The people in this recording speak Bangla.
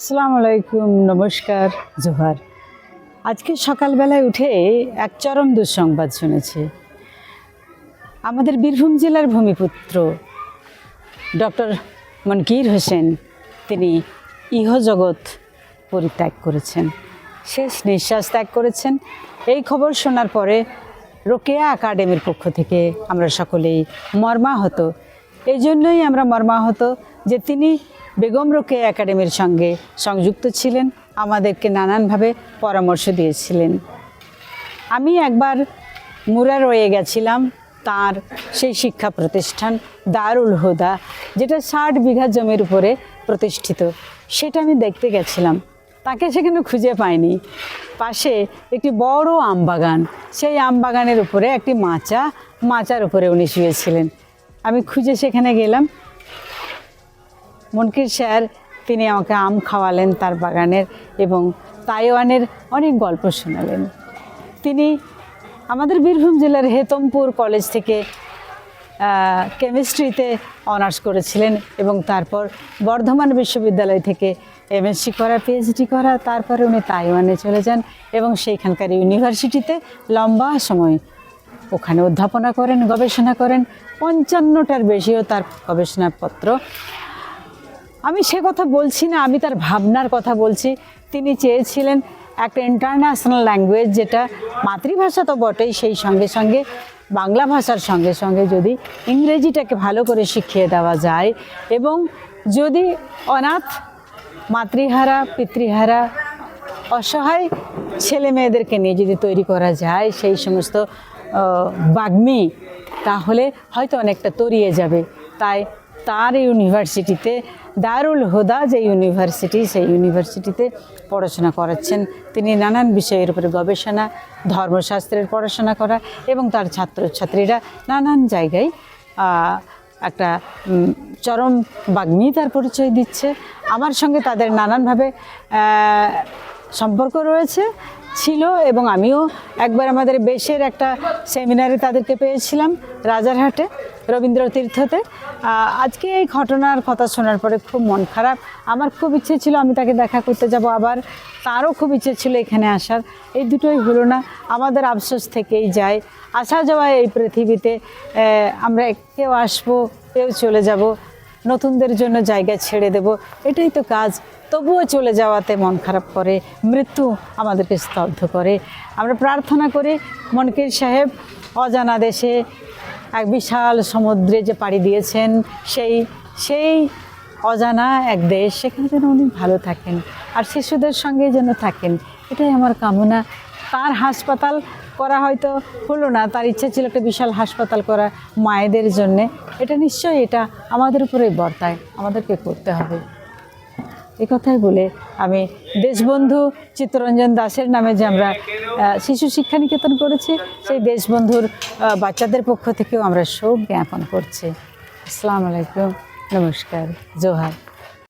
আসসালামু আলাইকুম, নমস্কার, জোহার। আজকে সকালবেলায় উঠে এক চরম দুঃসংবাদ শুনেছি। আমাদের বীরভূম জেলার ভূমিপুত্র ডক্টর মনকির হোসেন, তিনি ইহজগৎ পরিত্যাগ করেছেন, শেষ নিঃশ্বাস ত্যাগ করেছেন। এই খবর শোনার পরে রোকেয়া একাডেমির পক্ষ থেকে আমরা সকলেই মর্মাহত। এই জন্যই আমরা মর্মাহত যে তিনি বেগম রোকেয়া একাডেমির সঙ্গে সংযুক্ত ছিলেন, আমাদেরকে নানানভাবে পরামর্শ দিয়েছিলেন। আমি একবার মুরা রয়ে গেছিলাম, তার সেই শিক্ষা প্রতিষ্ঠান দারুল হুদা, যেটা ষাট বিঘা জমির উপরে প্রতিষ্ঠিত। সেটা আমি দেখতে গেছিলাম। তাকে সেখানে খুঁজে পাইনি। পাশে একটি বড় আম বাগান, সেই আম বাগানের উপরে একটি মাচা, মাচার উপরে উনি শুয়েছিলেন। আমি খুঁজে সেখানে গেলাম মনকির স্যার, তিনি আমাকে আম খাওয়ালেন তার বাগানের এবং তাইওয়ানের অনেক গল্প শোনালেন। তিনি আমাদের বীরভূম জেলার হেতমপুর কলেজ থেকে কেমিস্ট্রিতে অনার্স করেছিলেন এবং তারপর বর্ধমান বিশ্ববিদ্যালয় থেকে এমএসসি করা পিএইচডি করা, তারপরে উনি তাইওয়ানে চলে যান এবং সেইখানকার ইউনিভার্সিটিতে লম্বা সময় ওখানে অধ্যাপনা করেন, গবেষণা করেন। পঞ্চান্নটার বেশিও তার গবেষণাপত্র আমি সে কথা বলছি না, আমি তার ভাবনার কথা বলছি। তিনি চেয়েছিলেন একটা ইন্টারন্যাশনাল ল্যাঙ্গুয়েজ যেটা মাতৃভাষা তো বটেই, সেই সঙ্গে সঙ্গে, বাংলা ভাষার সঙ্গে সঙ্গে যদি ইংরেজিটাকে ভালো করে শিখিয়ে দেওয়া যায় এবং যদি অনাথ, মাতৃহারা, পিতৃহারা, অসহায় ছেলে মেয়েদেরকে নিয়ে যদি তৈরি করা যায়, সেই সমস্ত বাগ্মী, তাহলে হয়তো অনেকটা তরিয়ে যাবে। তাই তার ইউনিভার্সিটিতে দারুল হুদা যে ইউনিভার্সিটি সেই ইউনিভার্সিটিতে পড়াশোনা করাচ্ছেন। তিনি নানান বিষয়ের উপরে গবেষণা, ধর্মশাস্ত্রের পড়াশোনা করা এবং তার ছাত্রছাত্রীরা নানান জায়গায় একটা চরম বাগ্মিতার পরিচয় দিচ্ছে। আমার সঙ্গে তাদের নানানভাবে সম্পর্ক রয়েছে। ছিল এবং আমিও একবার আমাদের বেশের একটা সেমিনারে তাদেরকে পেয়েছিলাম রাজারহাটে রবীন্দ্র তীর্থতে আজকে এই ঘটনার কথা শোনার পরে খুব মন খারাপ। আমার খুব ইচ্ছে ছিল আমি তাকে দেখা করতে যাব, আবার তারও খুব ইচ্ছে ছিল এখানে আসার। এই দুটোই হলো না, আমাদের আফসোস থেকেই যায়। আসা যাওয়া এই পৃথিবীতে আমরা কেউ আসব, কেউ চলে যাব নতুনদের জন্য জায়গা ছেড়ে দেব। এটাই তো কাজ। তবুও চলে যাওয়াতে মন খারাপ করে, মৃত্যু আমাদেরকে স্তব্ধ করে। আমরা প্রার্থনা করি, মনকির সাহেব, অজানা দেশে এক বিশাল সমুদ্রে যে পাড়ি দিয়েছেন, সেই সেই অজানা এক দেশ, সেখানে যেন উনি ভালো থাকেন, আর শিশুদের সঙ্গে যেন থাকেন। এটাই আমার কামনা। তার হাসপাতাল করা হয়তো হলো না। তার ইচ্ছা ছিল একটা বিশাল হাসপাতাল করা মায়েদের জন্যে। এটা নিশ্চয়ই এটা আমাদের উপরেই বর্তায়। আমাদেরকে করতে হবে। এ কথাই বলে আমি দেশবন্ধু চিত্তরঞ্জন দাসের নামে যে আমরা শিশু শিক্ষা নিকেতন করেছি, সেই দেশবন্ধুর বাচ্চাদের পক্ষ থেকেও আমরা শোক জ্ঞাপন করছি। আসসালামু আলাইকুম। নমস্কার। জোহার।